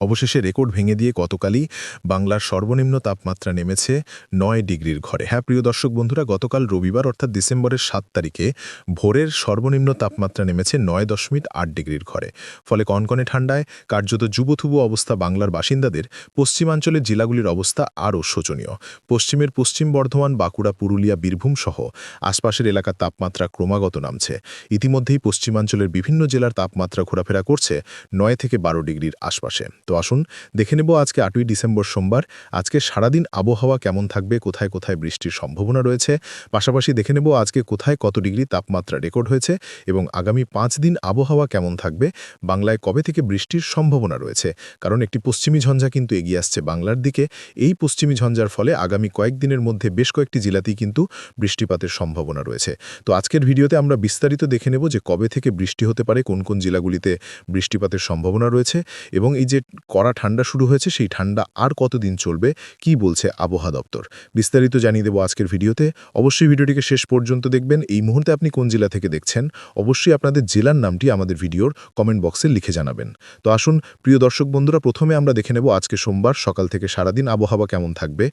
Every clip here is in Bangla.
অবশেষে রেকর্ড ভেঙে দিয়ে গতকালই বাংলার সর্বনিম্ন তাপমাত্রা নেমেছে নয় ডিগ্রির ঘরে। হ্যাঁ প্রিয় দর্শক বন্ধুরা, গতকাল রবিবার অর্থাৎ ডিসেম্বরের সাত তারিখে ভোরের সর্বনিম্ন তাপমাত্রা নেমেছে নয় দশমিক আট ডিগ্রির ঘরে। ফলে কনকনে ঠান্ডায় কার্যত যুবথুবু অবস্থা বাংলার বাসিন্দাদের, পশ্চিমাঞ্চলের জেলাগুলির অবস্থা আরও শোচনীয়। পশ্চিমের পশ্চিম বর্ধমান, বাঁকুড়া, পুরুলিয়া, বীরভূম সহ আশপাশের এলাকার তাপমাত্রা ক্রমাগত নামছে। ইতিমধ্যেই পশ্চিমাঞ্চলের বিভিন্ন জেলার তাপমাত্রা ঘোরাফেরা করছে নয় থেকে বারো ডিগ্রির আশপাশে। তো আসুন, দেখে নেব আজকে আটই ডিসেম্বর সোমবার, আজকে সারাদিন আবহাওয়া কেমন থাকবে, কোথায় কোথায় বৃষ্টির সম্ভাবনা রয়েছে? পাশাপাশি দেখে নেব আজকে কোথায় কত ডিগ্রি তাপমাত্রা রেকর্ড হয়েছে এবং আগামী পাঁচ দিন আবহাওয়া কেমন থাকবে, বাংলায় কবে থেকে বৃষ্টির সম্ভাবনা রয়েছে? কারণ একটি পশ্চিমী ঝঞ্ঝা কিন্তু এগিয়ে আসছে বাংলার দিকে। এই পশ্চিমী ঝঞ্ঝার ফলে আগামী কয়েকদিনের মধ্যে বেশ কয়েকটি জেলাতেই কিন্তু বৃষ্টিপাতের সম্ভাবনা রয়েছে। তো আজকের ভিডিওতে আমরা বিস্তারিত দেখে নেব যে কবে থেকে বৃষ্টি হতে পারে, কোন কোন জেলাগুলিতে বৃষ্টিপাতের সম্ভাবনা রয়েছে এবং এই যে কড়া ঠান্ডা শুরু হয়েছে, সেই ঠান্ডা আর কতদিন চলবে, কি বলছে আবহাওয়া দপ্তর? বিস্তারিত জানিয়ে দেবো আজকের ভিডিওতে। অবশ্যই ভিডিওটিকে শেষ পর্যন্ত দেখবেন। এই মুহূর্তে আপনি কোন জেলা থেকে দেখছেন, অবশ্যই আপনাদের জেলার নামটি আমাদের ভিডিওর কমেন্ট বক্সে লিখে জানাবেন। তো আসুন, প্রিয় দর্শক বন্ধুরা, প্রথমে আমরা দেখে নেব আজকে সোমবার, সকাল থেকে সারাদিন আবহাওয়া কেমন থাকবে।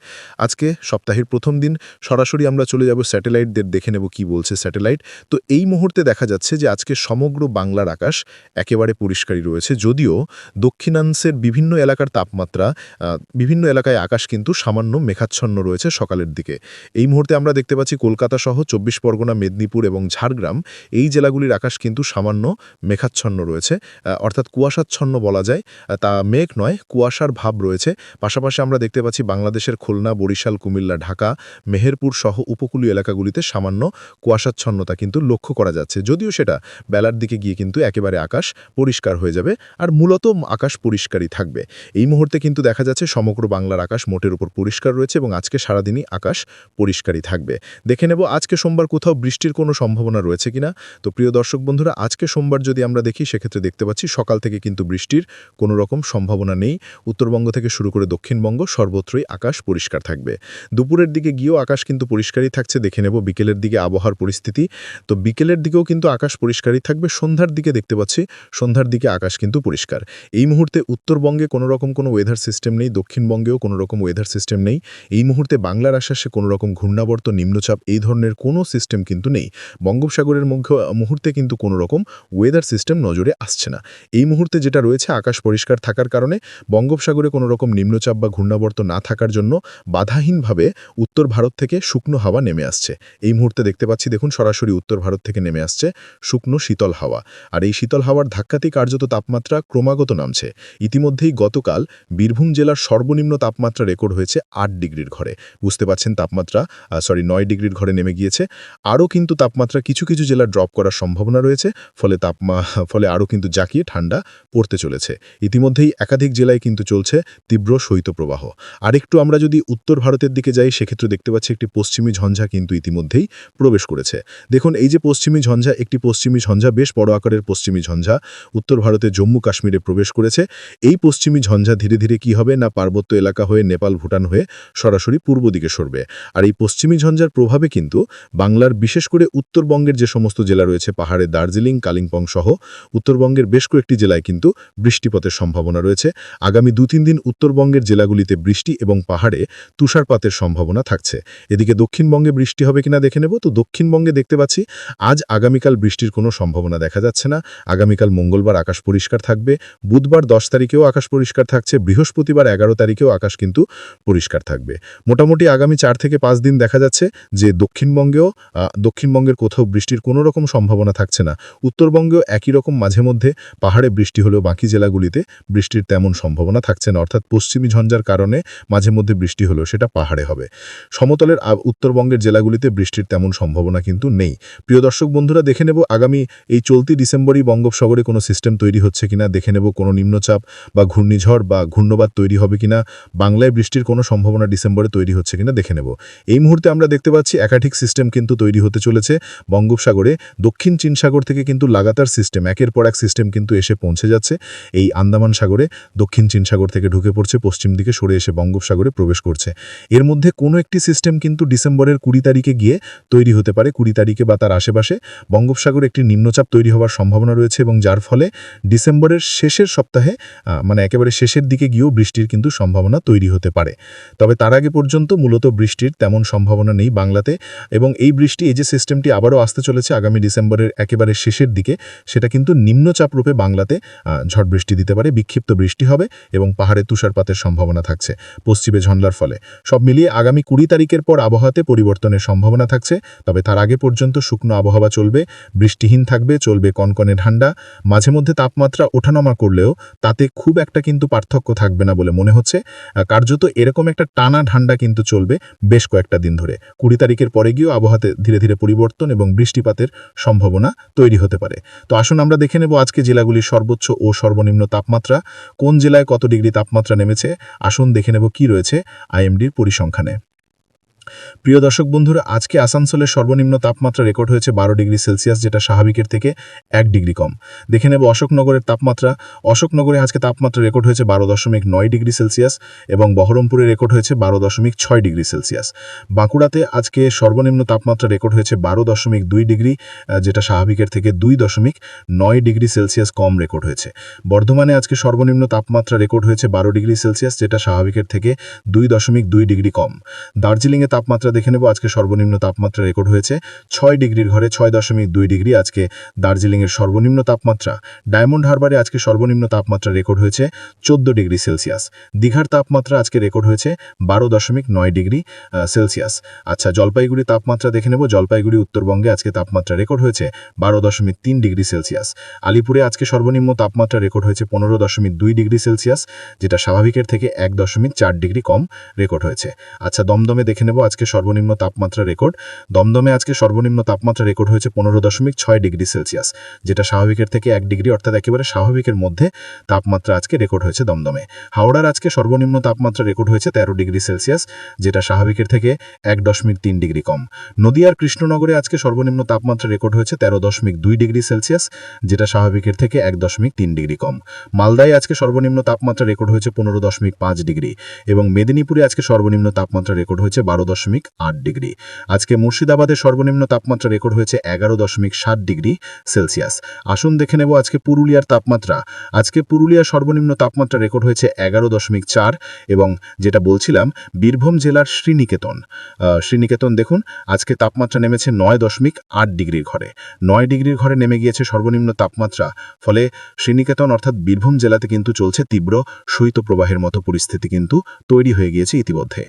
আজকে সপ্তাহের প্রথম দিন, সরাসরি আমরা চলে যাব স্যাটেলাইটদের, দেখে নেব কি বলছে স্যাটেলাইট। তো এই মুহূর্তে দেখা যাচ্ছে যে আজকে সমগ্র বাংলার আকাশ একেবারে পরিষ্কারই রয়েছে, যদিও দক্ষিণাংশের বিভিন্ন এলাকার তাপমাত্রা বিভিন্ন এলাকায় আকাশ কিন্তু সামান্য মেঘাচ্ছন্ন রয়েছে সকালের দিকে। এই মুহূর্তে আমরা দেখতে পাচ্ছি কলকাতা সহ চব্বিশ পরগনা, মেদিনীপুর এবং ঝাড়গ্রাম, এই জেলাগুলির আকাশ কিন্তু সামান্য মেঘাচ্ছন্ন রয়েছে। অর্থাৎ কুয়াশাচ্ছন্ন বলা যায়। তা মেঘ নয়, কুয়াশার ভাব রয়েছে। পাশাপাশি আমরা দেখতে পাচ্ছি বাংলাদেশের খুলনা, বরিশাল, কুমিল্লা, ঢাকা, মেহেরপুর সহ উপকূলীয় এলাকাগুলিতে সামান্য কুয়াশাচ্ছন্নতা কিন্তু লক্ষ্য করা যাচ্ছে। যদিও সেটা বেলার দিকে গিয়ে কিন্তু একেবারে আকাশ পরিষ্কার হয়ে যাবে। আর মূলত আকাশ পরিষ্কারই থাকবে। এই মুহূর্তে কিন্তু দেখা যাচ্ছে সমগ্র বাংলার আকাশ মোটের উপর পরিষ্কার রয়েছে এবং আজকে সারাদিনই আকাশ পরিষ্কারই থাকবে। দেখে নেব আজকে সোমবার কোথাও বৃষ্টির কোনো সম্ভাবনা রয়েছে কিনা। তো প্রিয় দর্শক বন্ধুরা, আজকে সোমবার যদি আমরা দেখি, সেক্ষেত্রে দেখতে পাচ্ছি সকাল থেকে কিন্তু বৃষ্টির কোনো রকম সম্ভাবনা নেই। উত্তরবঙ্গ থেকে শুরু করে দক্ষিণবঙ্গ সর্বত্রই আকাশ পরিষ্কার থাকবে। দুপুরের দিকে গিয়েও আকাশ কিন্তু পরিষ্কারই থাকছে। দেখে নেব বিকেলের দিকে আবহাওয়ার পরিস্থিতি। তো বিকেলের দিকেও কিন্তু আকাশ পরিষ্কারই থাকবে। সন্ধ্যার দিকে দেখতে পাচ্ছি, সন্ধ্যার দিকে আকাশ কিন্তু পরিষ্কার। এই মুহূর্তে উত্তরবঙ্গে কোনো রকম কোনো ওয়েদার সিস্টেম নেই, দক্ষিণবঙ্গেও কোনো রকম ওয়েদার সিস্টেম নেই। এই মুহূর্তে বাংলার আশ্বাসে কোনো রকম ঘূর্ণাবর্ত, নিম্নচাপ এই ধরনের কোনো সিস্টেম কিন্তু নেই। বঙ্গোপসাগরের মুহূর্তে কিন্তু কোনো রকম ওয়েদার সিস্টেম নজরে আসছে না। এই মুহূর্তে যেটা রয়েছে, আকাশ পরিষ্কার থাকার কারণে বঙ্গোপসাগরে কোনো রকম নিম্নচাপ বা ঘূর্ণাবর্ত না থাকার জন্য বাধাহীনভাবে উত্তর ভারত থেকে শুকনো হাওয়া নেমে আসছে। এই মুহূর্তে দেখতে পাচ্ছি, দেখুন সরাসরি উত্তর ভারত থেকে নেমে আসছে শুকনো শীতল হাওয়া। আর এই শীতল হাওয়ার ধাক্কাতেই কার্যত তাপমাত্রা ক্রমাগত নামছে। ইতিমধ্যেই গতকাল বীরভূম জেলার সর্বনিম্ন তাপমাত্রা রেকর্ড হয়েছে আট ডিগ্রির ঘরে। বুঝতে পাচ্ছেন তাপমাত্রা সরি নয় ডিগ্রির ঘরে নেমে গিয়েছে। আরও কিন্তু তাপমাত্রা কিছু কিছু জেলা ড্রপ করার সম্ভাবনা রয়েছে, ফলে তাপমা, ফলে আরও কিন্তু জাকিয়ে ঠান্ডা পড়তে চলেছে। ইতিমধ্যেই একাধিক জেলায় কিন্তু চলছে তীব্র শৈত্যপ্রবাহ। আরেকটু আমরা যদি উত্তর ভারতের দিকে যাই, সেক্ষেত্রে দেখতে পাচ্ছি একটি পশ্চিমী ঝঞ্ঝা কিন্তু ইতিমধ্যেই প্রবেশ করেছে। দেখুন, এই যে পশ্চিমী ঝঞ্ঝা, একটি পশ্চিমী ঝঞ্ঝা, বেশ বড় আকারের পশ্চিমী ঝঞ্ঝা উত্তর ভারতের জম্মু কাশ্মীরে প্রবেশ করেছে। এই পশ্চিমী ঝঞ্ঝা ধীরে ধীরে কি হবে না পার্বত্য এলাকা হয়ে নেপাল, ভুটান হয়ে সরাসরি পূর্ব দিকে সরবে? আর এই পশ্চিমী ঝঞ্ঝার প্রভাবে কিন্তু বাংলার বিশেষ করে উত্তরবঙ্গের যে সমস্ত জেলা রয়েছে, পাহাড়ে দার্জিলিং, কালিম্পং সহ উত্তরবঙ্গের বেশ কয়েকটি জেলায় কিন্তু বৃষ্টিপাতের সম্ভাবনা রয়েছে। আগামী দু তিন দিন উত্তরবঙ্গের জেলাগুলিতে বৃষ্টি এবং পাহাড়ে তুষারপাতের সম্ভাবনা থাকছে। এদিকে দক্ষিণবঙ্গে বৃষ্টি হবে কিনা দেখে নেব। তো দক্ষিণবঙ্গে দেখতে পাচ্ছি, আজ আগামীকাল বৃষ্টির কোনো সম্ভাবনা দেখা যাচ্ছে না। আগামীকাল মঙ্গলবার আকাশ পরিষ্কার থাকবে। বুধবার দশ তারিখেও আকাশ পরিষ্কার থাকছে, বৃহস্পতিবার এগারো তারিখেও আকাশ কিন্তু পরিষ্কার থাকবে। মোটামুটি আগামী চার থেকে পাঁচ দিন দেখা যাচ্ছে যে দক্ষিণবঙ্গেও দক্ষিণবঙ্গের কোথাও বৃষ্টির কোনো রকম সম্ভাবনা থাকছে না। উত্তরবঙ্গেও একই রকম মাঝে মধ্যে পাহাড়ে বৃষ্টি হলেও বাকি জেলাগুলিতে বৃষ্টির তেমন সম্ভাবনা থাকছে না। অর্থাৎ পশ্চিমী ঝঞ্ঝার কারণে মাঝে মধ্যে বৃষ্টি হলেও সেটা পাহাড়ে হবে। সমতলের উত্তরবঙ্গের জেলাগুলিতে বৃষ্টির তেমন সম্ভাবনা কিন্তু নেই। প্রিয় দর্শক বন্ধুরা, দেখে নেব আগামী এই চলতি ডিসেম্বরই বঙ্গোপসাগরে কোনো সিস্টেম তৈরি হচ্ছে কিনা, দেখে নেব কোনো নিম্নচাপ বা ঘূর্ণিঝড় বা ঘূর্ণবাদ তৈরি হবে কিনা, বাংলায় বৃষ্টির কোনো সম্ভাবনা ডিসেম্বরে তৈরি হচ্ছে কিনা দেখে নেব। এই মুহূর্তে আমরা দেখতে পাচ্ছি একাধিক সিস্টেম কিন্তু তৈরি হতে চলেছে। বঙ্গোপসাগরে, দক্ষিণ চীন সাগর থেকে কিন্তু লাগাতার সিস্টেম একের পর এক সিস্টেম কিন্তু এসে পৌঁছে যাচ্ছে। এই আন্দামান সাগরে, দক্ষিণ চীন সাগর থেকে ঢুকে পড়ছে, পশ্চিম দিকে সরে এসে বঙ্গোপসাগরে প্রবেশ করছে। এর মধ্যে কোনো একটি সিস্টেম কিন্তু ডিসেম্বরের কুড়ি তারিখে গিয়ে তৈরি হতে পারে, কুড়ি তারিখে বা তার আশেপাশে। বঙ্গোপসাগরে একটি নিম্নচাপ তৈরি হওয়ার সম্ভাবনা রয়েছে এবং যার ফলে ডিসেম্বরের শেষের সপ্তাহে মানে একেবারে শেষের দিকে গিয়েও বৃষ্টির কিন্তু সম্ভাবনা তৈরি হতে পারে। তবে তার আগে পর্যন্ত মূলত বৃষ্টির তেমন সম্ভাবনা নেই বাংলাতে এবং এই বৃষ্টি, এই যে সিস্টেমটি আবারও আসতে চলেছে আগামী ডিসেম্বরের একেবারে শেষের দিকে, সেটা কিন্তু নিম্নচাপ রূপে বাংলাতে ঝড় বৃষ্টি দিতে পারে, বিক্ষিপ্ত বৃষ্টি হবে এবং পাহাড়ে তুষারপাতের সম্ভাবনা থাকছে পশ্চিমে ঝঞ্লার ফলে। সব মিলিয়ে আগামী কুড়ি তারিখের পর আবহাওয়াতে পরিবর্তনের সম্ভাবনা থাকছে, তবে তার আগে পর্যন্ত শুকনো আবহাওয়া চলবে, বৃষ্টিহীন থাকবে, চলবে কনকনে ঠান্ডা, মাঝে মধ্যে তাপমাত্রা ওঠানামা করলেও তাতে খুব একটা কিন্তু পার্থক্য থাকবে না বলে মনে হচ্ছে। কার্যত এরকম একটা টানা ঠান্ডা কিন্তু চলবে বেশ কয়েকটা দিন ধরে। কুড়ি তারিখের পরে গিয়েও আবহাওয়াতে ধীরে ধীরে পরিবর্তন এবং বৃষ্টিপাতের সম্ভাবনা তৈরি হতে পারে। তো আসুন আমরা দেখে নেব আজকে জেলাগুলির সর্বোচ্চ ও সর্বনিম্ন তাপমাত্রা, কোন জেলায় কত ডিগ্রি তাপমাত্রা নেমেছে, আসুন দেখে নেব কি রয়েছে আইএমডির পরিসংখ্যানে। প্রিয় দর্শক বন্ধুরা, আজকে আসানসোলের সর্বনিম্ন তাপমাত্রা রেকর্ড হয়েছে বারো ডিগ্রি সেলসিয়াস, যেটা স্বাভাবিকের থেকে এক ডিগ্রি কম। দেখে নেব অশোকনগরের তাপমাত্রা। অশোকনগরে আজকে তাপমাত্রা রেকর্ড হয়েছে বারো দশমিক নয় ডিগ্রি সেলসিয়াস এবং বহরমপুরে রেকর্ড হয়েছে বারো দশমিক ছয় ডিগ্রি সেলসিয়াস। বাঁকুড়াতে আজকে সর্বনিম্ন তাপমাত্রা রেকর্ড হয়েছে বারো দশমিক দুই ডিগ্রি যেটা স্বাভাবিকের থেকে দুই দশমিক নয় ডিগ্রি সেলসিয়াস কম রেকর্ড হয়েছে। বর্ধমানে আজকে সর্বনিম্ন তাপমাত্রা রেকর্ড হয়েছে বারো ডিগ্রি সেলসিয়াস, যেটা স্বাভাবিকের থেকে দুই দশমিক দুই ডিগ্রি কম। দার্জিলিংয়ে তাপমাত্রা দেখে নেব। আজকে সর্বনিম্ন তাপমাত্রা রেকর্ড হয়েছে ছয় ডিগ্রির ঘরে, ছয় দশমিক দুই ডিগ্রি। আজকে দার্জিলিংয়ের সর্বনিম্ন তাপমাত্রা, ডায়মন্ড হারবারে আজকে সর্বনিম্ন তাপমাত্রা রেকর্ড হয়েছে চোদ্দ ডিগ্রি সেলসিয়াস। দীঘার তাপমাত্রা আজকে রেকর্ড হয়েছে বারো দশমিক নয় ডিগ্রি সেলসিয়াস। আচ্ছা জলপাইগুড়ি তাপমাত্রা দেখে নেব। জলপাইগুড়ি উত্তরবঙ্গে আজকে তাপমাত্রা রেকর্ড হয়েছে বারো দশমিক তিন ডিগ্রি সেলসিয়াস। আলিপুরে আজকে সর্বনিম্ন তাপমাত্রা রেকর্ড হয়েছে পনেরো দশমিক দুই ডিগ্রি সেলসিয়াস, যেটা স্বাভাবিকের থেকে এক দশমিক চার ডিগ্রি কম রেকর্ড হয়েছে। আচ্ছা দমদমে দেখে নেব। আজকে সর্বনিম্ন তাপমাত্রা রেকর্ড। দমদমে আজকে সর্বনিম্ন তাপমাত্রা রেকর্ড হয়েছে পনেরো দশমিক ছয় ডিগ্রি সেলসিয়াস, যেটা স্বাভাবিকের থেকে এক ডিগ্রি অর্থাৎ একেবারে স্বাভাবিকের মধ্যে তাপমাত্রা আজকে রেকর্ড হয়েছে দমদমে। হাওড়ার আজকে সর্বনিম্ন তাপমাত্রা রেকর্ড হয়েছে তেরো ডিগ্রি সেলসিয়াস, যেটা স্বাভাবিকের থেকে এক দশমিক তিন ডিগ্রি কম। নদিয়ার কৃষ্ণনগরে আজকে সর্বনিম্ন তাপমাত্রা রেকর্ড হয়েছে তেরো দশমিক দুই ডিগ্রি সেলসিয়াস, যেটা স্বাভাবিকের থেকে এক দশমিক তিন ডিগ্রি কম। মালদায় আজকে সর্বনিম্ন তাপমাত্রা রেকর্ড হয়েছে পনেরো দশমিক পাঁচ ডিগ্রি এবং মেদিনীপুরে আজকে সর্বনিম্ন তাপমাত্রা রেকর্ড হয়েছে বারো দশমিক আট ডিগ্রি। আজকে মুর্শিদাবাদে সর্বনিম্ন তাপমাত্রা রেকর্ড হয়েছে এগারো দশমিক সাত ডিগ্রি সেলসিয়াস। আসুন দেখে নেব আজকে পুরুলিয়ার তাপমাত্রা। আজকে পুরুলিয়ার সর্বনিম্ন তাপমাত্রা রেকর্ড হয়েছে এগারো দশমিক চার এবং যেটা বলছিলাম, বীরভূম জেলার শ্রীনিকেতন। শ্রীনিকেতন দেখুন, আজকে তাপমাত্রা নেমেছে নয় দশমিক আট ডিগ্রির ঘরে। নয় ডিগ্রির ঘরে নেমে গিয়েছে সর্বনিম্ন তাপমাত্রা। ফলে শ্রীনিকেতন অর্থাৎ বীরভূম জেলাতে কিন্তু চলছে তীব্র শৈত্যপ্রবাহের মতো পরিস্থিতি কিন্তু তৈরি হয়ে গিয়েছে ইতিমধ্যে।